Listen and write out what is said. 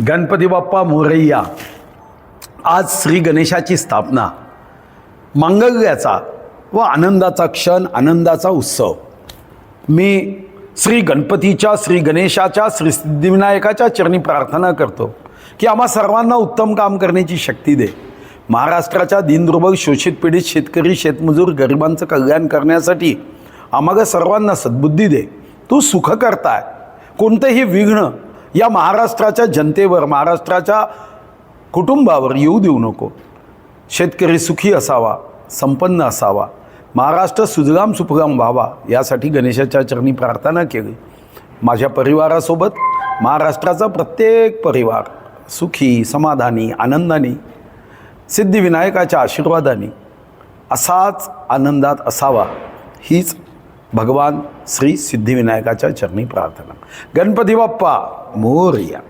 गणपती बाप्पा मोरैया. आज श्री गणेशाची स्थापना. मंगल्याचा व आनंदाचा क्षण आनंदाचा उत्सव. मी श्री गणपतीच्या श्री गणेशाच्या श्री सिद्धिविनायकाच्या चरणी प्रार्थना करतो की आम्हा सर्वांना उत्तम काम करण्याची शक्ती दे. महाराष्ट्राच्या दिनदुर्बल शोषित पीडित शेतकरी शेतमजूर गरिबांचं कल्याण करण्यासाठी आम्हाला सर्वांना सद्बुद्धी दे. तू सुख करताय कोणतंही विघ्न या महाराष्ट्राच्या जनतेवर महाराष्ट्राच्या कुटुंबावर येऊ देऊ नको. शेतकरी सुखी असावा संपन्न असावा. महाराष्ट्र सुजगाम सुफगाम व्हावा यासाठी गणेशाच्या चरणी प्रार्थना केली. माझ्या परिवारासोबत महाराष्ट्राचा प्रत्येक परिवार सुखी समाधानी आनंदाने सिद्धिविनायकाच्या आशीर्वादाने असाच आनंदात असावा हीच भगवान श्री सिद्धिविनायकाच्या चरणी प्रार्थना गणपती बाप्पा मोरया